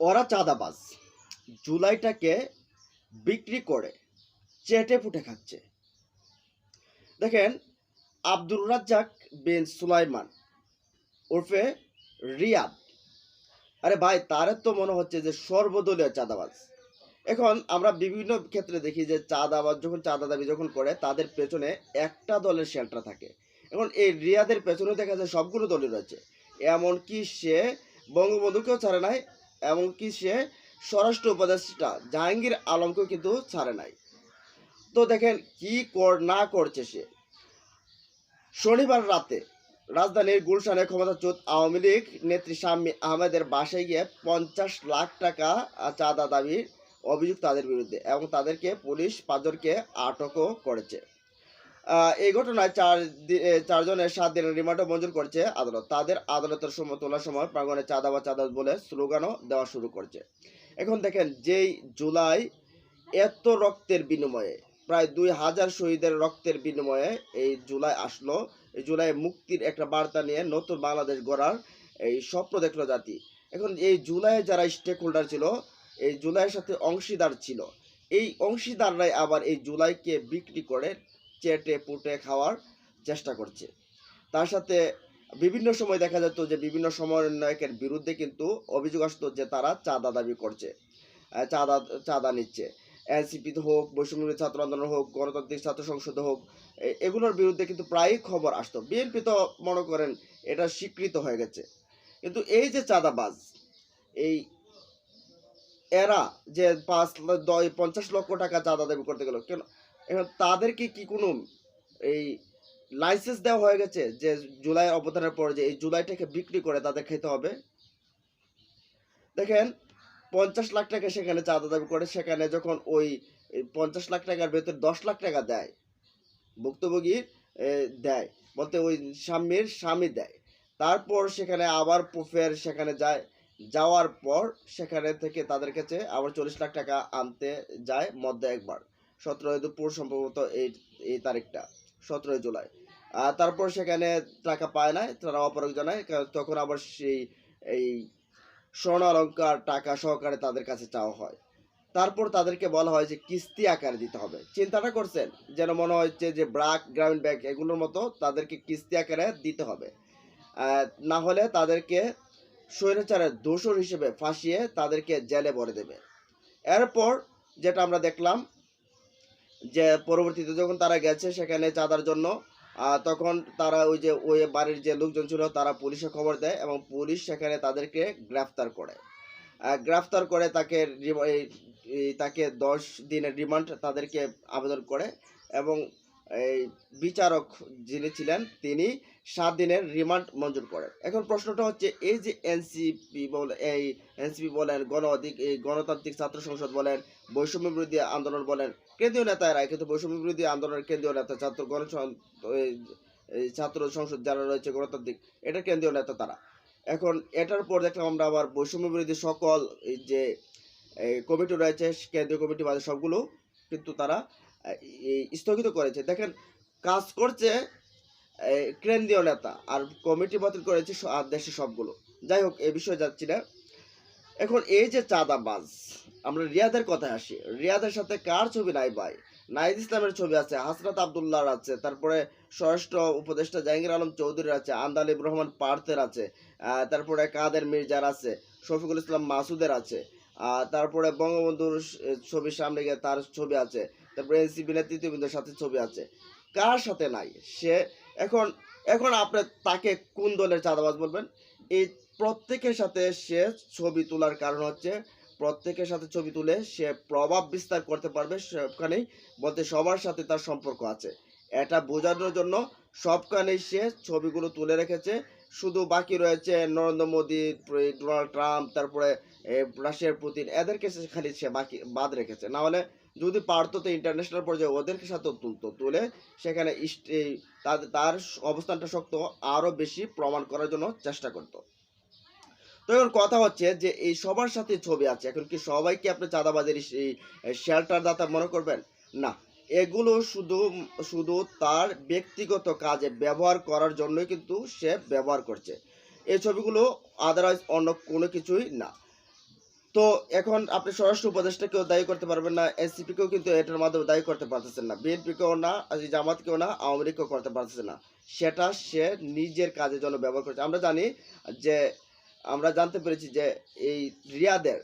ওরা চাঁদাবাজ। জুলাইটাকে বিক্রি করে চেটে ফুটে খাচ্ছে। দেখেন, আব্দুর রাজ্জাক বিন সুলাইমান ওরফে রিয়াদ। আরে ভাই, তার তো মনে হচ্ছে যে সর্বদলীয় চাঁদাবাজ। এখন আমরা বিভিন্ন ক্ষেত্রে দেখি যে চাঁদাবাজ যখন চাঁদা দাবি যখন করে, তাদের পেছনে একটা দলের শেল্টার থাকে। এখন এই রিয়াদের পেছনে দেখা যায় সবগুলো দলই রয়েছে। এমনকি সে বঙ্গবন্ধুকেও ছাড়ে নাই এমনকি সে স্বরাষ্ট্র উপদেষ্টা জাহাঙ্গীর আলমকেও কিন্তু ছাড়ে নাই। তো দেখেন কি কর, না করছে সে। শনিবার রাতে রাজধানীর গুলশানে ক্ষমতাচ্যুত আওয়ামী লীগ নেত্রী শাম্মী আহমেদের বাসায় গিয়ে পঞ্চাশ লাখ টাকা চাঁদা দাবির অভিযোগ তাদের বিরুদ্ধে এবং তাদেরকে পুলিশ পাঁচজনকে আটকও করেছে। এই ঘটনায় চার চারজনের সাত দিনের রিমান্ডও মঞ্জুর করেছে আদালত। তাদের আদালতের সময় তোলার সময় প্রাঙ্গনে চাঁদা বা চাঁদা বলে স্লোগানও দেওয়া শুরু করছে। এখন দেখেন, যেই জুলাই এত রক্তের বিনিময়ে, প্রায় দুই হাজার শহীদের রক্তের বিনিময়ে এই জুলাই আসলো। এই জুলাই মুক্তির একটা বার্তা নিয়ে নতুন বাংলাদেশ গড়ার এই স্বপ্ন দেখল জাতি। এখন এই জুলাই যারা স্টেক হোল্ডার ছিল, এই জুলাইয়ের সাথে অংশীদার ছিল। এই অংশীদাররাই আবার এই জুলাইকে বিক্রি করে চেটে, পুটে খাওয়ার চেষ্টা করছে। তার সাথে বিভিন্ন সময় দেখা যেত যে, বিভিন্ন সমন্বয়কের বিরুদ্ধে কিন্তু অভিযোগ আসতো যে, তারা চাঁদা দাবি করছে চাঁদা চাঁদা নিচ্ছে। এনসিপি হোক বৈষম্য ছাত্র আন্দোলন হোক, গণতান্ত্রিক ছাত্র সংসদ হোক এগুলোর বিরুদ্ধে কিন্তু প্রায়ই খবর আসতো। বিএনপি তো মনে করেন এটা স্বীকৃত হয়ে গেছে। কিন্তু এই যে চাঁদাবাজ, এই এরা যে পাঁচ, দশ, পঞ্চাশ লক্ষ টাকা চাঁদা দাবি করতে গেল, কেন এখন তাদেরকে কি কোনো এই লাইসেন্স দেওয়া হয়ে গেছে যে জুলাই অবদানের পর যে এই জুলাইটাকে বিক্রি করে তাদের খেতে হবে? দেখেন পঞ্চাশ লাখ টাকা সেখানে চাঁদা দাবি করে সেখানে যখন ওই পঞ্চাশ লাখ টাকার ভেতর দশ লাখ টাকা দেয় ভুক্তভোগী এ, দেয় বলতে ওই স্বামীর স্বামী দেয়। তারপর সেখানে আবার ফের সেখানে যায় যাওয়ার পর সেখানে থেকে তাদের কাছে আবার চল্লিশ লাখ টাকা আনতে যায় মধ্যে একবার। সতেরোই দুপুর সম্ভবত এই এই তারিখটা, সতেরোই জুলাই। আর তারপর সেখানে টাকা পায় না তারা অপরাগ জানায় তখন আবার সেই, এই স্বর্ণ অলঙ্কার, টাকা সহকারে তাদের কাছে চাওয়া হয়। তারপর তাদেরকে বলা হয় যে, কিস্তি আকারে দিতে হবে। চিন্তাটা করছেন যেন মনে হচ্ছে যে, ব্রাক, গ্রামীণ ব্যাংক এগুলোর মতো তাদেরকে কিস্তি আকারে দিতে হবে। না হলে তাদেরকে স্বৈরাচারের দোষর হিসেবে ফাঁসিয়ে তাদেরকে জেলে ভরে দেবে। এরপর যেটা আমরা দেখলাম যে পরবর্তীতে যখন তারা গেছে সেখানে চাঁদার জন্য তখন তারা ওই যে, ওই বাড়ির যে লোকজন ছিল তারা পুলিশে খবর দেয় এবং পুলিশ সেখানে তাদেরকে গ্রেফতার করে। গ্রেফতার করে তাকে তাকে দশ দিনের রিমান্ড তাদেরকে আবেদন করে এবং এই বিচারক যিনি ছিলেন, তিনি সাত দিনের রিমান্ড মঞ্জুর করেন। এখন প্রশ্নটা হচ্ছে, এই যে এনসিপি বলে, এই এনসিপি বলেন, গণ অধিক, এই গণতান্ত্রিক ছাত্র সংসদ বলেন, বৈষম্য বিরোধী আন্দোলন বলেন, কেন্দ্রীয় নেতারা, কিন্তু বৈষম্য বিরোধী আন্দোলনের কেন্দ্রীয় নেতা, ছাত্র গণ ছাত্র সংসদ যারা রয়েছে, গণতান্ত্রিক এটা কেন্দ্রীয় নেতা তারা। এখন এটার পর দেখলাম আমরা আবার বৈষম্য বিরোধী সকল যে কমিটি রয়েছে, কেন্দ্রীয় কমিটি বাদে সবগুলো কিন্তু তারা স্থগিত করেছে। দেখেন, কাজ করছে কেন্দ্রীয় নেতা, আর কমিটি বাতিল করেছে দেশে সবগুলো। যাই হোক, এ বিষয়ে যাচ্ছি না। এখন এই যে চাঁদাবাজ, আমরা রিয়াদের কথায় আসি। রিয়াদের সাথে কার ছবি নাই ভাই? নাইদ ইসলামের ছবি আছে হাসরাত আবদুল্লাহর আছে, তারপরে স্বরাষ্ট্র উপদেষ্টা জাহাঙ্গীর আলম চৌধুরীর আছে, আন্দালিব রহমান পার্থের আছে তারপরে কাদের মির্জার আছে, শফিকুল ইসলাম মাসুদের আছে তারপরে বঙ্গবন্ধুর ছবির সামনে গিয়ে তার ছবি আছে। তারপরে এনসিপি নেতৃত্ববৃন্দের সাথে ছবি আছে। কার সাথে নাই? সে এখন এখন আপনি তাকে কোন দলের চাঁদাবাজ বলবেন? এই প্রত্যেকের সাথে সে ছবি তোলার কারণ হচ্ছে, প্রত্যেকের সাথে ছবি তুলে সে প্রভাব বিস্তার করতে পারবে সবখানেই, বলতে সবার সাথে তার সম্পর্ক আছে। এটা বোঝানোর জন্য সবখানেই সে ছবিগুলো তুলে রেখেছে। শুধু বাকি রয়েছে নরেন্দ্র মোদী ডোনাল্ড ট্রাম্প, তারপরে রাশিয়ার পুতিন, এদেরকে খালি সে বাকি, বাদ রেখেছে। না হলে যদি পারতো তো ইন্টারন্যাশনাল পর্যায়ে ওদেরকে সাথেও তুলতো, তুলে সেখানে তার- অবস্থানটা শক্ত, আরও বেশি প্রমাণ করার জন্য চেষ্টা করতো। তো এখন কথা হচ্ছে যে, এই সবার সাথে ছবি আছে। এখন কি সবাইকে আপনি চাঁদাবাজের এই শেল্টার দাতা মনে করবেন? না। এগুলো শুধু শুধু তার ব্যক্তিগত কাজে ব্যবহার করার জন্যই কিন্তু সে ব্যবহার করছে। এই ছবিগুলো আদারওয়াইজ অন্য কোনো কিছুই না। তো এখন আপনি স্বরাষ্ট্র উপদেষ্টাকেও দায়ী করতে পারবেন না এনসিপিকেও কিন্তু এটার মাধ্যমে দায়ী করতে পারতেছেন না বিএনপিকেও না জামাতকেও না, আওয়ামী লীগকেও করতে পারতেছে না। সেটা সে নিজের কাজের জন্য ব্যবহার করছে। আমরা জানি যে, আমরা জানতে পেরেছি যে এই রিয়াদের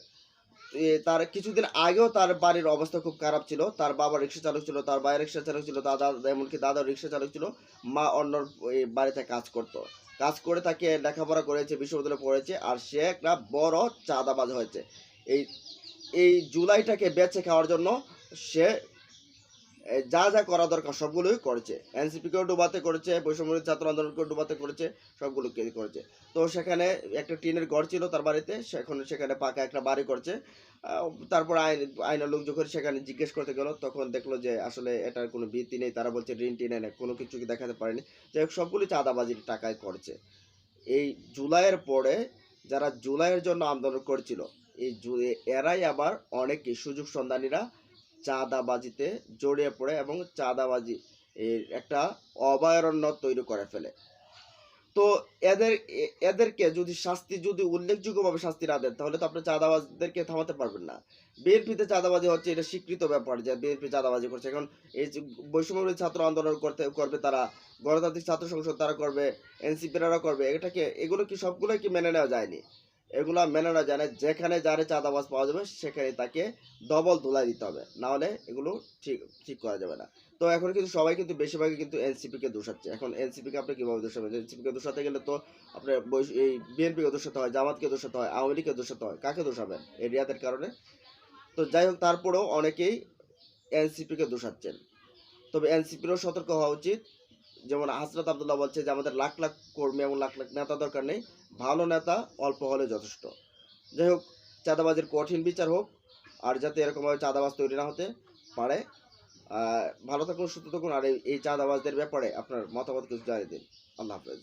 তার কিছুদিন আগেও তার বাড়ির অবস্থা খুব খারাপ ছিল। তার বাবা রিক্সা চালক ছিল, তার ভাই রিক্সা চালক ছিল, দাদা এমনকি দাদা রিক্সা চালক ছিল, মা অন্য বাড়িতে কাজ করতো। কাজ করে তাকে লেখাপড়া করেছে, বিশ্ববিদ্যালয়ে পড়েছে, আর সে একটা বড় চাঁদাবাজ হয়েছে। এই এই জুলাইটাকে বেছে খাওয়ার জন্য সে যা যা করা দরকার সবগুলোই করেছে। এনসিপিকেও ডোবাতে করেছে বৈষম্য ছাত্র আন্দোলনকেও ডোবাতে করেছে, সবগুলোকে করেছে। তো সেখানে একটা টিনের ঘর ছিল তার বাড়িতে, সেখানে সেখানে পাকা একটা বাড়ি করছে। তারপর আইন, আইনের লোক যখন সেখানে জিজ্ঞেস করতে গেল, তখন দেখল যে আসলে এটার কোনো ভিত্তি নেই। তারা বলছে, ঋণ টিনে নেই কোনো কিছু দেখাতে পারেনি। যাই হোক সবগুলি চাঁদাবাজির টাকায় করছে। এই জুলাইয়ের পরে যারা জুলাইয়ের জন্য আন্দোলন করছিল, এই এরাই আবার অনেকে সুযোগ সন্ধানীরা চাঁদাবাজিতে জড়িয়ে পড়ে এবং চাঁদাবাজি এর একটা অভয়ারণ্য তৈরি করে ফেলে। তো এদের, এদেরকে যদি শাস্তি, যদি উল্লেখযোগ্যভাবে শাস্তি না দেন, তাহলে তো আপনি চাঁদাবাজদেরকে থামাতে পারবেন না। বিএনপিতে চাঁদাবাজি হচ্ছে এটা স্বীকৃত ব্যাপার যে বিএনপি চাঁদাবাজি করছে। এখন এই বৈষম্যবিরোধী ছাত্র আন্দোলন করতে, করবে তারা, গণতান্ত্রিক ছাত্র সংসদ তারা করবে, এনসিপিরা করবে, এটাকে, এগুলো কি সবগুলোই কি মেনে নেওয়া যায়নি? এগুলা মেনে না। জানে যেখানে যারে চাঁদাবাজ পাওয়া যাবে, সেখানে তাকে ডবল ধুলাই দিতে হবে। না হলে এগুলো ঠিক ঠিক করা যাবে না। তো এখন কিন্তু সবাই কিন্তু বেশিরভাগই কিন্তু এনসিপি কে দোষাচ্ছে। এখন এনসিপি কে আপনি কীভাবে দোষাবেন এনসিপি কে দোষাতে গেলে তো আপনার এই বিএনপি কে দোষাতে হয়, জামাতকে দোষাতে হয়, আওয়ামী লীগকে দোষাতে হয়। কাকে দোষাবেন? এই রিয়াদের কারণে। তো যাই হোক, তারপরেও অনেকেই এনসিপি কে দোষাচ্ছেন। তবে এনসিপিরও সতর্ক হওয়া উচিত। যেমন হাসরত আবদুল্লাহ বলছে যে, আমাদের লাখ লাখ কর্মী এবং লাখ লাখ নেতা দরকার নেই। ভালো নেতা অল্প হলে যথেষ্ট। যাই হোক, চাঁদাবাজের কঠিন বিচার হোক, আর যাতে এরকমভাবে চাঁদাবাজ তৈরি না হতে পারে। ভালো থাকুন, সুস্থ থাকুন, আর এই চাঁদাবাজদের ব্যাপারে আপনার মতামত কিছু জানিয়ে দিন। আল্লাহ হাফেজ।